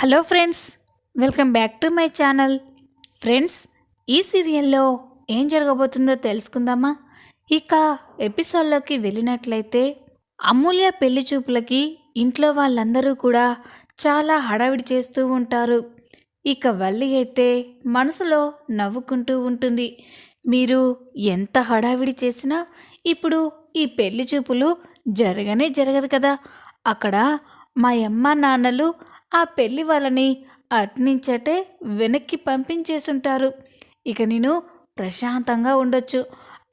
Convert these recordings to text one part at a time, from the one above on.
Hello friends welcome back to my channel. Friends ఈ సీరియల్లో ఏం జరగబోతుందో తెలుసుకుందామా? ఇక ఎపిసోడ్లోకి వెళ్ళినట్లయితే అమూల్య పెళ్ళి చూపులకి ఇంట్లో వాళ్ళందరూ కూడా చాలా హడావిడి చేస్తూ ఉంటారు. ఇక వల్లి అయితే మనసులో నవ్వుకుంటూ ఉంటుంది. మీరు ఎంత హడావిడి చేసినా ఇప్పుడు ఈ పెళ్ళి చూపులు జరగనే జరగదు కదా. అక్కడ మా అమ్మ నాన్నలు ఆ పెళ్ళి వాళ్ళని అట్నించటే వెనక్కి పంపించేసుంటారు. ఇక నేను ప్రశాంతంగా ఉండొచ్చు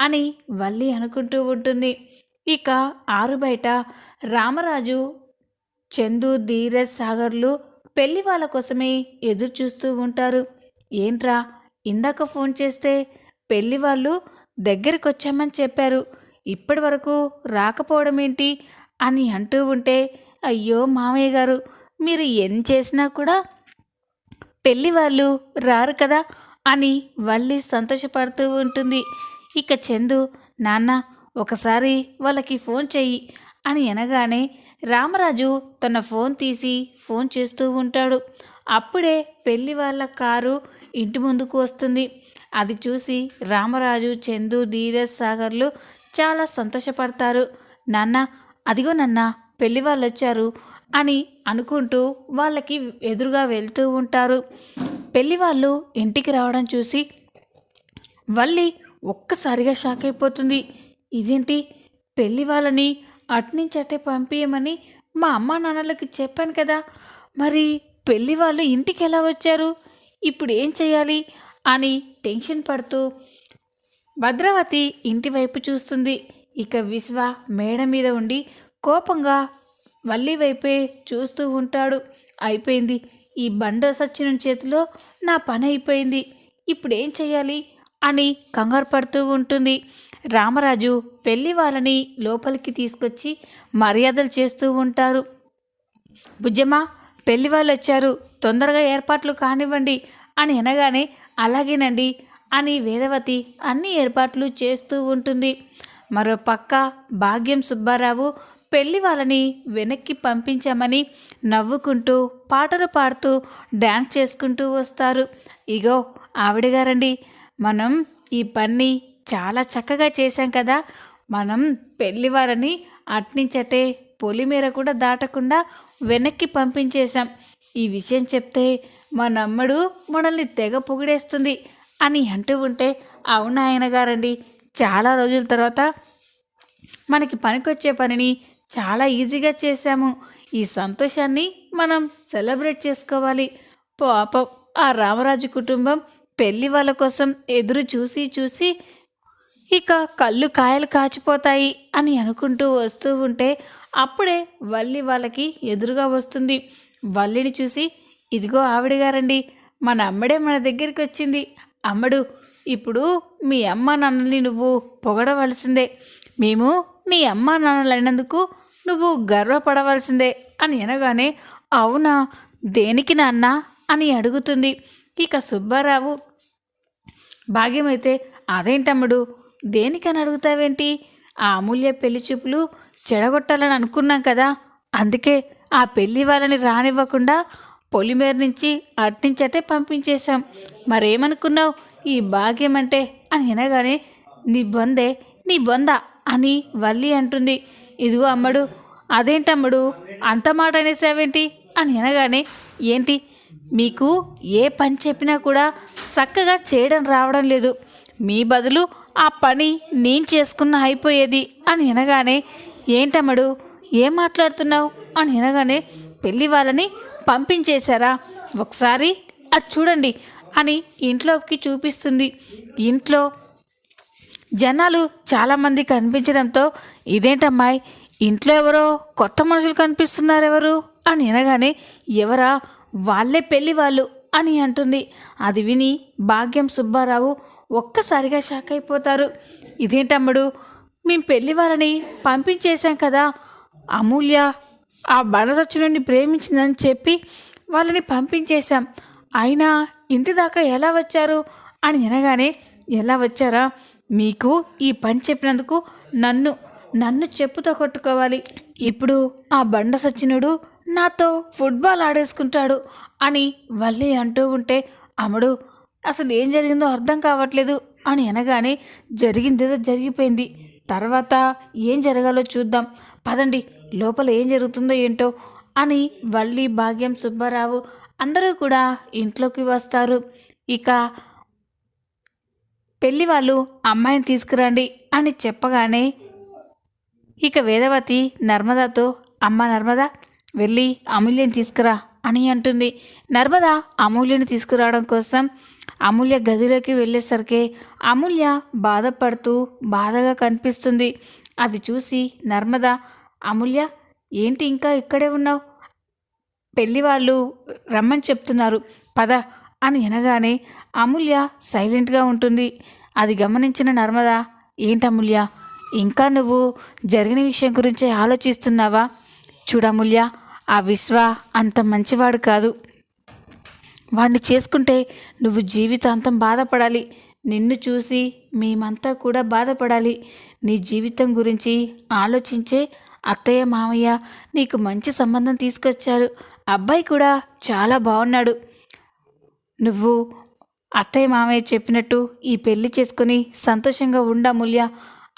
అని వల్లి అనుకుంటూ ఉంటుంది. ఇక ఆరు బయట రామరాజు చందు ధీరజ్ సాగర్లు పెళ్ళి వాళ్ళ కోసమే ఎదురు చూస్తూ ఉంటారు. ఏంట్రా ఇందాక ఫోన్ చేస్తే పెళ్ళి వాళ్ళు దగ్గరికి వచ్చామని చెప్పారు. ఇప్పటి వరకు రాకపోవడం ఏంటి అని అంటూ ఉంటే అయ్యో మామయ్య గారు మీరు ఏం చేసినా కూడా పెళ్ళి వాళ్ళు రారు కదా అని వల్లి సంతోషపడుతూ ఉంటుంది. ఇక చందు నాన్న ఒకసారి వాళ్ళకి ఫోన్ చెయ్యి అని అనగానే రామరాజు తన ఫోన్ తీసి ఫోన్ చేస్తూ ఉంటాడు. అప్పుడే పెళ్ళి వాళ్ళ కారు ఇంటి ముందుకు వస్తుంది. అది చూసి రామరాజు చందు ధీరజ్ సాగర్లు చాలా సంతోషపడతారు. నాన్న అదిగో నాన్న పెళ్ళి వాళ్ళు వచ్చారు అని అనుకుంటూ వాళ్ళకి ఎదురుగా వెళ్తూ ఉంటారు. పెళ్ళి వాళ్ళు ఇంటికి రావడం చూసి వల్లి ఒక్కసారిగా షాక్ అయిపోతుంది. ఇదేంటి? పెళ్ళి వాళ్ళని అటునుంచి అట్టే పంపించమని మా అమ్మా నాన్నలకి చెప్పాను కదా. మరి పెళ్ళి వాళ్ళు ఇంటికి ఎలా వచ్చారు? ఇప్పుడు ఏం చేయాలి? అని టెన్షన్ పడుతూ భద్రావతి ఇంటి వైపు చూస్తుంది. ఇక విశ్వ మేడ మీద ఉండి కోపంగా వల్లి వైపే చూస్తూ ఉంటాడు. అయిపోయింది. ఈ బండ సచ్చిన చేతిలో నా పని అయిపోయింది. ఇప్పుడు ఏం చేయాలి అని కంగారు పడుతూ ఉంటుంది. రామరాజు పెళ్ళి వాళ్ళని లోపలికి తీసుకొచ్చి మర్యాదలు చేస్తూ ఉంటారు. బుజ్జమ్మ పెళ్ళి వాళ్ళు వచ్చారు. తొందరగా ఏర్పాట్లు కానివ్వండి అని అనగానే అలాగేనండి అని వేదవతి అన్ని ఏర్పాట్లు చేస్తూ ఉంటుంది. మరో పక్క భాగ్యం సుబ్బారావు పెళ్ళి వాళ్ళని వెనక్కి పంపించామని నవ్వుకుంటూ పాటలు పాడుతూ డ్యాన్స్ చేసుకుంటూ వస్తారు. ఇగో ఆవిడ గారండి. మనం ఈ పని చాలా చక్కగా చేశాం కదా. మనం పెళ్ళి వారిని అట్నించటే పొలిమేర కూడా దాటకుండా వెనక్కి పంపించేశాం. ఈ విషయం చెప్తే మా నమ్మడు మనల్ని తెగ పొగిడేస్తుంది అని అంటూ ఉంటే అవునాయన గారండి? చాలా రోజుల తర్వాత మనకి పనికొచ్చే పనిని చాలా ఈజీగా చేశాము. ఈ సంతోషాన్ని మనం సెలబ్రేట్ చేసుకోవాలి. పాపం ఆ రామరాజు కుటుంబం పెళ్ళి వాళ్ళ కోసం ఎదురు చూసి చూసి ఇక కళ్ళు కాయలు కాచిపోతాయి అని అనుకుంటూ వస్తూ ఉంటే అప్పుడే వల్లి వాళ్ళకి ఎదురుగా వస్తుంది. వల్లిని చూసి ఇదిగో ఆవిడగారండి మన అమ్మడే మన దగ్గరికి వచ్చింది. అమ్మడు ఇప్పుడు మీ అమ్మ నాన్నని నువ్వు పొగడవలసిందే. మేము నీ అమ్మ నాన్నలైనందుకు నువ్వు గర్వపడవలసిందే అని అనగానే అవునా? దేనికి నాన్న? అని అడుగుతుంది. ఇక సుబ్బారావు భాగ్యమైతే అదేంటమ్ముడు? దేనికని అడుగుతావేంటి? ఆ అమూల్య పెళ్ళి చూపులు చెడగొట్టాలని అనుకున్నాం కదా. అందుకే ఆ పెళ్ళి వాళ్ళని రానివ్వకుండా పొలిమేర నుంచి అట్నించటే పంపించేశాం. మరేమనుకున్నావు? ఈ భాగ్యం అంటే అని అనగానే నీ బొందే నీ బొంద అని వల్లి అంటుంది. ఇదిగో అమ్మడు అదేంటమ్ముడు? అంత మాట అనేసావేంటి? అని అనగానే ఏంటి? మీకు ఏ పని చెప్పినా కూడా చక్కగా చేయడం రావడం లేదు. మీ బదులు ఆ పని నేను చేసుకున్న అయిపోయేది అని అనగానే ఏంటమ్మడు? ఏం మాట్లాడుతున్నావు? అని అనగానే పెళ్ళి వాళ్ళని పంపించేశారా? ఒకసారి అది చూడండి అని ఇంట్లోకి చూపిస్తుంది. ఇంట్లో జనాలు చాలామంది కనిపించడంతో ఇదేంటమ్మాయి? ఇంట్లో ఎవరో కొత్త మనుషులు కనిపిస్తున్నారు ఎవరు అని అనగానే ఎవరా? వాళ్ళే పెళ్ళి వాళ్ళు అని అంటుంది. అది విని భాగ్యం సుబ్బారావు ఒక్కసారిగా షాక్ అయిపోతారు. ఇదేంటమ్ముడు? మేము పెళ్ళి వాళ్ళని పంపించేశాం కదా. అమూల్య ఆ బడదచ్చు నుండి ప్రేమించిందని చెప్పి వాళ్ళని పంపించేశాం. అయినా ఇంటి దాకా ఎలా వచ్చారు? అని అనగానే ఎలా వచ్చారా? మీకు ఈ పని చెప్పినందుకు నన్ను నన్ను చెప్పుతో కొట్టుకోవాలి. ఇప్పుడు ఆ బండ సచ్చినుడు నాతో ఫుట్బాల్ ఆడేసుకుంటాడు అని వల్లి అంటూ ఉంటే అమ్ముడు అసలు ఏం జరిగిందో అర్థం కావట్లేదు అని అనగానే జరిగిందేదో జరిగిపోయింది. తర్వాత ఏం జరగాలో చూద్దాం. పదండి లోపల ఏం జరుగుతుందో ఏంటో అని వల్లి భాగ్యం సుబ్బారావు అందరూ కూడా ఇంట్లోకి వస్తారు. ఇక పెళ్ళి వాళ్ళు అమ్మాయిని తీసుకురండి అని చెప్పగానే ఇక వేదవతి నర్మదాతో అమ్మ నర్మద వెళ్ళి అమూల్యని తీసుకురా అని అంటుంది. నర్మద అమూల్యని తీసుకురావడం కోసం అమూల్య గదిలోకి వెళ్ళేసరికి అమూల్య బాధపడుతూ బాధగా కనిపిస్తుంది. అది చూసి నర్మద అమూల్య ఏంటి ఇంకా ఇక్కడే ఉన్నావు? పెళ్ళి వాళ్ళు రమ్మని చెప్తున్నారు. పద అని అనగానే అమూల్య సైలెంట్గా ఉంటుంది. అది గమనించిన నర్మద ఏంటి అమూల్య? ఇంకా నువ్వు జరిగిన విషయం గురించి ఆలోచిస్తున్నావా? చూడమూల్య ఆ విశ్వ అంత మంచివాడు కాదు. వాడిని చేసుకుంటే నువ్వు జీవితాంతం బాధపడాలి. నిన్ను చూసి మేమంతా కూడా బాధపడాలి. నీ జీవితం గురించి ఆలోచించే అత్తయ్య మామయ్య నీకు మంచి సంబంధం తీసుకొచ్చారు. అబ్బాయి కూడా చాలా బాగున్నాడు నువ్వు అత్తయ్య మామయ్య చెప్పినట్టు ఈ పెళ్ళి చేసుకుని సంతోషంగా ఉండ అమూల్య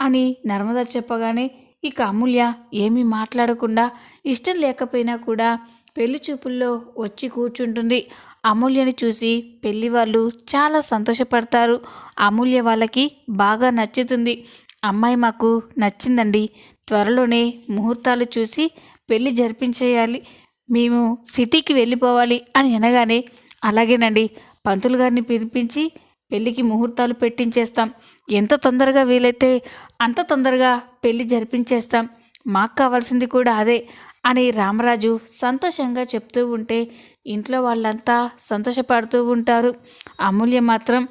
అని నర్మద చెప్పగానే ఇక అమూల్య ఏమీ మాట్లాడకుండా ఇష్టం లేకపోయినా కూడా పెళ్ళి చూపుల్లో వచ్చి కూర్చుంటుంది. అమూల్యని చూసి పెళ్ళి వాళ్ళు చాలా సంతోషపడతారు. అమూల్య వాళ్ళకి బాగా నచ్చుతుంది. అమ్మాయి మాకు నచ్చిందండి. త్వరలోనే ముహూర్తాలు చూసి పెళ్ళి జరిపించేయాలి. మేము సిటీకి వెళ్ళిపోవాలి అని అనగానే అలాగేనండి. పంతులు గారిని పిలిపించి పెళ్ళికి ముహూర్తాలు పెట్టించేస్తాం. ఎంత తొందరగా వీలైతే అంత తొందరగా పెళ్ళి జరిపించేస్తాం. మాకు కావాల్సింది కూడా అదే అని రామరాజు సంతోషంగా చెప్తూ ఉంటే ఇంట్లో వాళ్ళంతా సంతోషపడుతూ ఉంటారు. అమూల్య మాత్రం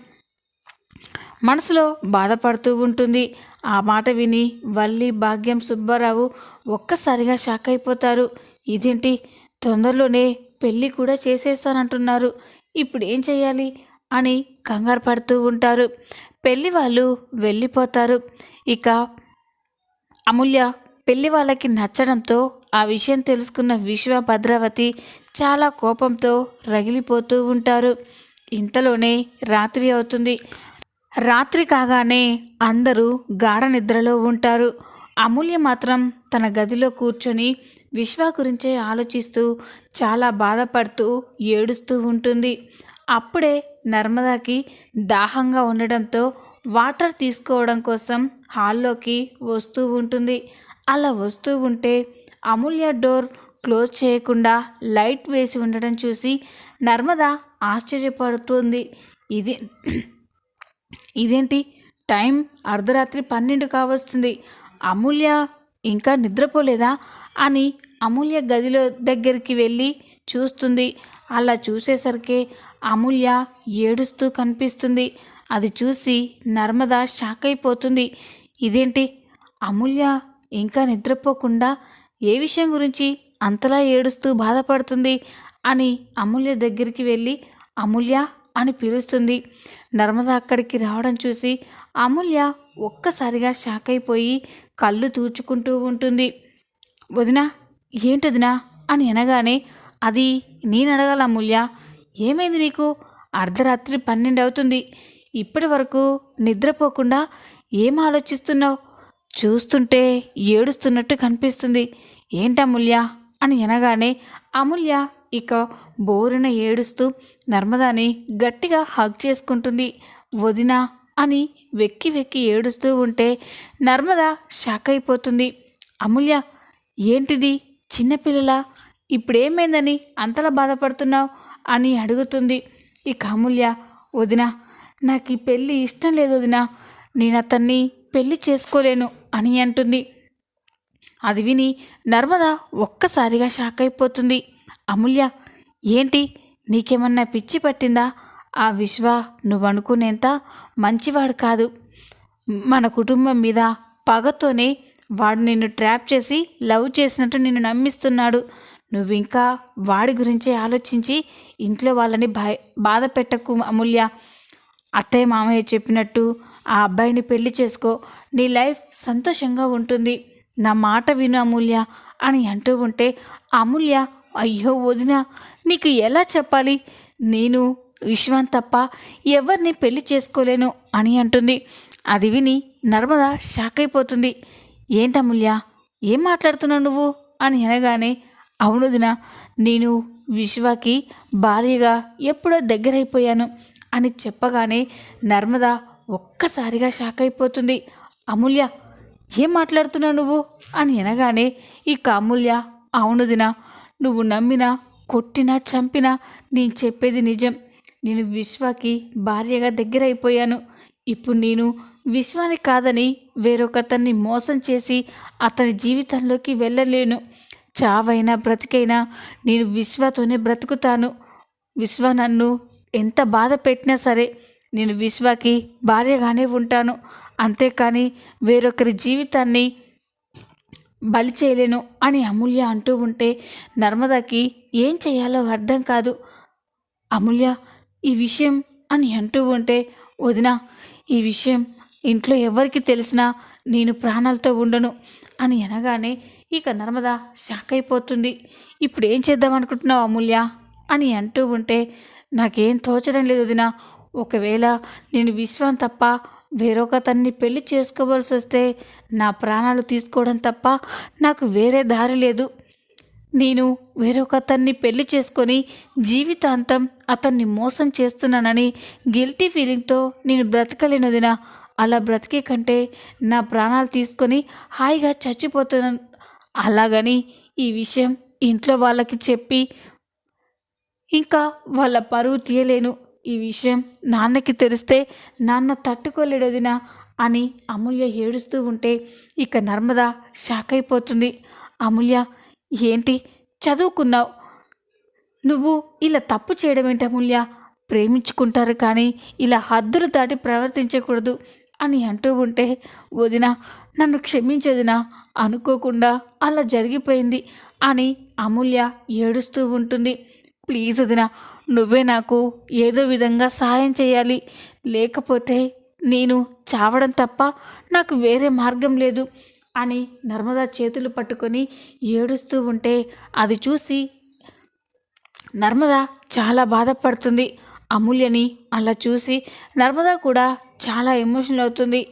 మనసులో బాధపడుతూ ఉంటుంది. ఆ మాట విని వల్లి భాగ్యం సుబ్బారావు ఒక్కసారిగా షాక్ అయిపోతారు. ఇదేంటి? తొందరలోనే పెళ్ళి కూడా చేసేస్తానంటున్నారు. ఇప్పుడు ఏం చేయాలి? అని కంగారు పడుతూ ఉంటారు. పెళ్ళి వాళ్ళు వెళ్ళిపోతారు. ఇక అమూల్య పెళ్ళి వాళ్ళకి నచ్చడంతో ఆ విషయం తెలుసుకున్న విశ్వ భద్రావతి చాలా కోపంతో రగిలిపోతూ ఉంటారు. ఇంతలోనే రాత్రి అవుతుంది. రాత్రి కాగానే అందరూ గాఢ నిద్రలో ఉంటారు. అమూల్య మాత్రం తన గదిలో కూర్చొని విశ్వ గురించే ఆలోచిస్తూ చాలా బాధపడుతూ ఏడుస్తూ ఉంటుంది. అప్పుడే నర్మదాకి దాహంగా ఉండడంతో వాటర్ తీసుకోవడం కోసం హాల్లోకి వస్తూ ఉంటుంది. అలా వస్తూ ఉంటే అమూల్య డోర్ క్లోజ్ చేయకుండా లైట్ వేసి ఉండడం చూసి నర్మద ఆశ్చర్యపడుతుంది. ఇది ఇదేంటి? టైం అర్ధరాత్రి పన్నెండు కావస్తుంది. అమూల్య ఇంకా నిద్రపోలేదా? అని అమూల్య గదిలో దగ్గరికి వెళ్ళి చూస్తుంది. అలా చూసేసరికి అమూల్య ఏడుస్తూ కనిపిస్తుంది. అది చూసి నర్మద షాక్ అయిపోతుంది. ఇదేంటి? అమూల్య ఇంకా నిద్రపోకుండా ఏ విషయం గురించి అంతలా ఏడుస్తూ బాధపడుతుంది అని అమూల్య దగ్గరికి వెళ్ళి అమూల్య అని పిలుస్తుంది. నర్మద అక్కడికి రావడం చూసి అమూల్య ఒక్కసారిగా షాక్ అయిపోయి కళ్ళు తూచుకుంటూ ఉంటుంది. వదినా ఏంటదినా? అని అనగానే అది నేను అడగాల అమూల్య. ఏమైంది నీకు? అర్ధరాత్రి పన్నెండు అవుతుంది. ఇప్పటి వరకు నిద్రపోకుండా ఏం ఆలోచిస్తున్నావు? చూస్తుంటే ఏడుస్తున్నట్టు కనిపిస్తుంది. ఏంటి అమూల్య? అని అనగానే అమూల్య ఇక బోరున ఏడుస్తూ నర్మదాని గట్టిగా హగ్ చేసుకుంటుంది. వదినా అని వెక్కి వెక్కి ఏడుస్తూ ఉంటే నర్మద షాక్ అయిపోతుంది. అమూల్య ఏంటిది? చిన్నపిల్లల ఇప్పుడేమైందని అంతలా బాధపడుతున్నావు? అని అడుగుతుంది. ఇక అమూల్య వదిన నాకు ఈ పెళ్ళి ఇష్టం లేదు వదిన. నేను అతన్ని పెళ్ళి చేసుకోలేను అని అంటుంది. అది విని నర్మద ఒక్కసారిగా షాక్ అయిపోతుంది. అమూల్య ఏంటి? నీకేమన్నా పిచ్చి పట్టిందా? ఆ విశ్వ నువ్వు అనుకునేంత మంచివాడు కాదు. మన కుటుంబం మీద పగతోనే వాడు నిన్ను ట్రాప్ చేసి లవ్ చేసినట్టు నిన్ను నమ్మిస్తున్నాడు. నువ్వు ఇంకా వాడి గురించే ఆలోచించి ఇంట్లో వాళ్ళని భయ బాధ పెట్టకు అమూల్య. అత్తయ్య మామయ్య చెప్పినట్టు ఆ అబ్బాయిని పెళ్ళి చేసుకో. నీ లైఫ్ సంతోషంగా ఉంటుంది. నా మాట విను అమూల్య అని అంటూ ఉంటే అమూల్య అయ్యో వదిన నీకు ఎలా చెప్పాలి? నేను విశ్వాన్ తప్ప ఎవరిని పెళ్ళి చేసుకోలేను అని అంటుంది. అది విని నర్మద షాక్ అయిపోతుంది. ఏంటమూల్య ఏం మాట్లాడుతున్నావు నువ్వు? అని అనగానే అవును దిన నేను విశ్వకి భార్యగా ఎప్పుడో దగ్గరైపోయాను అని చెప్పగానే నర్మద ఒక్కసారిగా షాక్ అయిపోతుంది. అమూల్య ఏం మాట్లాడుతున్నావు నువ్వు? అని అనగానే ఇక అమూల్య అవును దిన నువ్వు నమ్మినా కొట్టినా చంపినా నేను చెప్పేది నిజం. నేను విశ్వకి భార్యగా దగ్గరైపోయాను. ఇప్పుడు నేను విశ్వాని కాదని వేరొకతన్ని మోసం చేసి అతని జీవితంలోకి వెళ్ళలేను. చావైనా బ్రతికైనా నేను విశ్వతోనే బ్రతుకుతాను. విశ్వ నన్ను ఎంత బాధ పెట్టినా సరే నేను విశ్వకి భార్యగానే ఉంటాను. అంతేకాని వేరొకరి జీవితాన్ని బలి చేయలేను అని అమూల్య అంటూ ఉంటే నర్మదాకి ఏం చేయాలో అర్థం కాదు. అమూల్య ఈ విషయం అని అంటూ ఉంటే వదిన ఈ విషయం ఇంట్లో ఎవరికి తెలిసినా నేను ప్రాణాలతో ఉండను అని అనగానే ఇక నర్మద షాక్ అయిపోతుంది. ఇప్పుడు ఏం చేద్దాం అనుకుంటున్నావు అమూల్య? అని అంటూ ఉంటే నాకేం తోచడం లేదు వదిన. ఒకవేళ నేను విశ్వం తప్ప వేరొకతన్ని పెళ్ళి చేసుకోవాల్సి వస్తే నా ప్రాణాలు తీసుకోవడం తప్ప నాకు వేరే దారి లేదు. నేను వేరొకతన్ని పెళ్ళి చేసుకొని జీవితాంతం అతన్ని మోసం చేస్తున్నానని గిల్టీ ఫీలింగ్తో నేను బ్రతకలేనుదినా అలా బ్రతికే కంటే నా ప్రాణాలు తీసుకొని హాయిగా చచ్చిపోతున్నాను అలాగని ఈ విషయం ఇంట్లో వాళ్ళకి చెప్పి ఇంకా వాళ్ళ పరువు తీయలేను. ఈ విషయం నాన్నకి తెలిస్తే నాన్న తట్టుకోలేడదినా అని అమూల్య ఏడుస్తూ ఉంటే ఇక నర్మద షాక్ అయిపోతుంది. అమూల్య ఏంటి? చదువుకున్నావు? నువ్వు ఇలా తప్పు చేయడం ఏంటి అమూల్య? ప్రేమించుకుంటారు కానీ ఇలా హద్దులు దాటి ప్రవర్తించకూడదు. అని అంటూ ఉంటే వదిన నన్ను క్షమించదినా అనుకోకుండా అలా జరిగిపోయింది అని అమూల్య ఏడుస్తూ ఉంటుంది. ప్లీజ్ వదిన నువ్వే నాకు ఏదో విధంగా సాయం చేయాలి. లేకపోతే నేను చావడం తప్ప నాకు వేరే మార్గం లేదు అని నర్మదా చేతులు పట్టుకొని ఏడుస్తూ ఉంటే అది చూసి నర్మద చాలా బాధపడుతుంది. అమూల్యని అలా చూసి నర్మద కూడా చాలా ఎమోషనల్ అవుతుంది.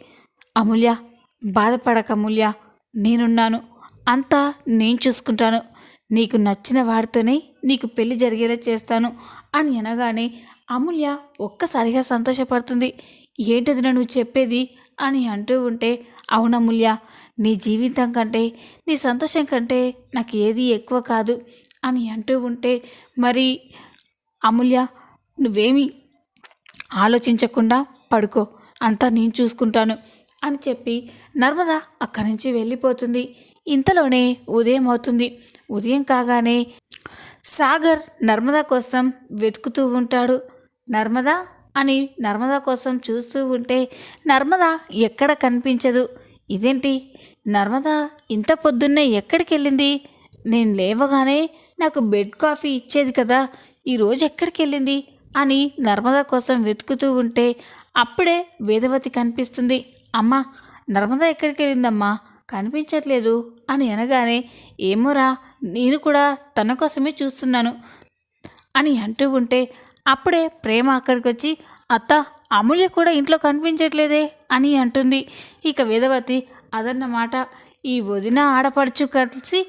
అమూల్య బాధపడక అమూల్య నేనున్నాను. అంతా నేను చూసుకుంటాను. నీకు నచ్చిన వాడితోనే నీకు పెళ్ళి జరిగేలా చేస్తాను అని అనగానే అమూల్య ఒక్కసారిగా సంతోషపడుతుంది. ఏంటది నువ్వు చెప్పేది? అని అంటూ ఉంటే అవునమూల్య నీ జీవితం కంటే నీ సంతోషం కంటే నాకు ఏది ఎక్కువ కాదు అని అంటూ ఉంటే మరి అమూల్య నువ్వేమి ఆలోచించకుండా పడుకో అంతా నేను చూసుకుంటాను అని చెప్పి నర్మద అక్కడి నుంచి వెళ్ళిపోతుంది. ఇంతలోనే ఉదయం అవుతుంది. ఉదయం కాగానే సాగర్ నర్మద కోసం వెతుకుతూ ఉంటాడు. నర్మదా అని నర్మదా కోసం చూస్తూ ఉంటే నర్మద ఎక్కడ కనిపించదు. ఇదేంటి? నర్మదా ఇంత పొద్దున్నే ఎక్కడికి వెళ్ళింది? నేను లేవగానే నాకు బెడ్ కాఫీ ఇచ్చేది కదా. ఈరోజు ఎక్కడికి వెళ్ళింది? అని నర్మదా కోసం వెతుకుతూ ఉంటే అప్పుడే వేదవతి కనిపిస్తుంది. అమ్మా నర్మదా ఎక్కడికి వెళ్ళిందమ్మా? కనిపించట్లేదు అని అనగానే ఏమోరా నేను కూడా తన కోసమే చూస్తున్నాను అని అంటూ ఉంటే అప్పుడే ప్రేమ అక్కడికి వచ్చి అత్త అమూల్య కూడా ఇంట్లో కనిపించట్లేదే అని అంటుంది. ఇక వేదవతి అదన్నమాట ఈ వదిన ఆడపడుచు కలిసి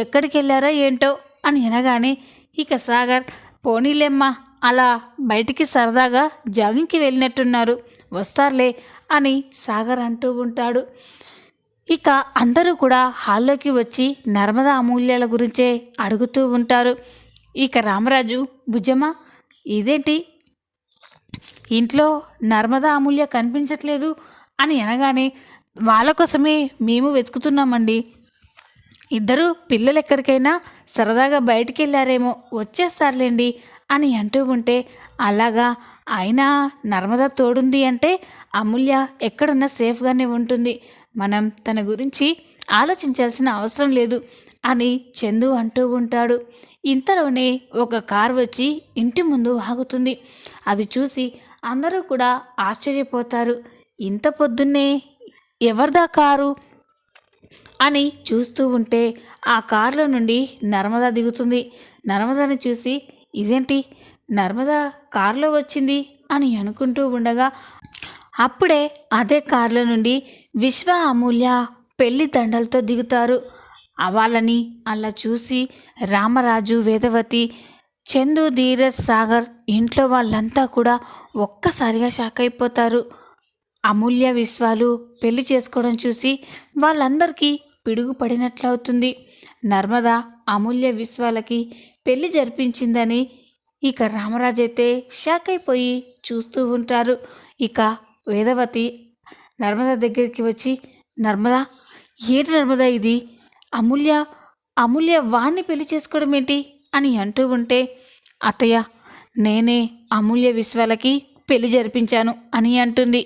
ఎక్కడికి వెళ్ళారా ఏంటో అని అనగానే ఇక సాగర్ పోనీలేమ్మా అలా బయటికి సరదాగా జాగింగ్కి వెళ్ళినట్టున్నారు. వస్తారులే అని సాగర్ అంటూ ఉంటాడు. ఇక అందరూ కూడా హాల్లోకి వచ్చి నర్మదా అమూల్యాల గురించే అడుగుతూ ఉంటారు. ఇక రామరాజు భుజమా ఇదేంటి? ఇంట్లో నర్మదా అమూల్య కనిపించట్లేదు అని అనగానే వాళ్ళ కోసమే మేము వెతుకుతున్నామండి. ఇద్దరు పిల్లలు ఎక్కడికైనా సరదాగా బయటికి వెళ్ళారేమో వచ్చేస్తారులేండి అని అంటూ ఉంటే అలాగా? అయినా నర్మదా తోడుంది అంటే అమూల్య ఎక్కడున్నా సేఫ్గానే ఉంటుంది. మనం తన గురించి ఆలోచించాల్సిన అవసరం లేదు అని చందు అంటూ ఉంటాడు. ఇంతలోనే ఒక కార్ వచ్చి ఇంటి ముందు ఆగుతుంది. అది చూసి అందరూ కూడా ఆశ్చర్యపోతారు. ఇంత పొద్దున్నే ఎవరిదా కారు? అని చూస్తూ ఉంటే ఆ కారులో నుండి నర్మద దిగుతుంది. నర్మదని చూసి ఇదేంటి? నర్మద కారులో వచ్చింది అని అనుకుంటూ ఉండగా అప్పుడే అదే కారులో నుండి విశ్వ అమూల్య పెళ్ళి దండలతో దిగుతారు. వాళ్ళని అలా చూసి రామరాజు వేదవతి చందు ధీరజ్ సాగర్ ఇంట్లో వాళ్ళంతా కూడా ఒక్కసారిగా షాక్ అయిపోతారు. అమూల్య విశ్వాలు పెళ్ళి చేసుకోవడం చూసి వాళ్ళందరికీ పిడుగు పడినట్లవుతుంది. నర్మద అమూల్య విశ్వాలకి పెళ్ళి జరిపించిందని ఇక రామరాజు అయితే షాక్ అయిపోయి చూస్తూ ఉంటారు. ఇక వేదవతి నర్మద దగ్గరికి వచ్చి నర్మద ఏంటి నర్మద ఇది? అమూల్య అమూల్య వాణ్ణి పెళ్ళి చేసుకోవడం ఏంటి అని అంటూ ఉంటే అత్తయ్య నేనే అమూల్య విశ్వాలకి పెళ్ళి జరిపించాను అని అంటుంది.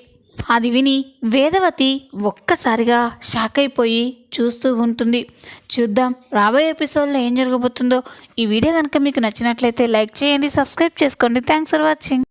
అది విని వేదవతి ఒక్కసారిగా షాక్ అయిపోయి చూస్తూ ఉంటుంది. చూద్దాం రాబోయే ఎపిసోడ్లో ఏం జరగబోతుందో ఈ వీడియో కనుక మీకు నచ్చినట్లయితే లైక్ చేయండి సబ్స్క్రైబ్ చేసుకోండి. Thanks for watching.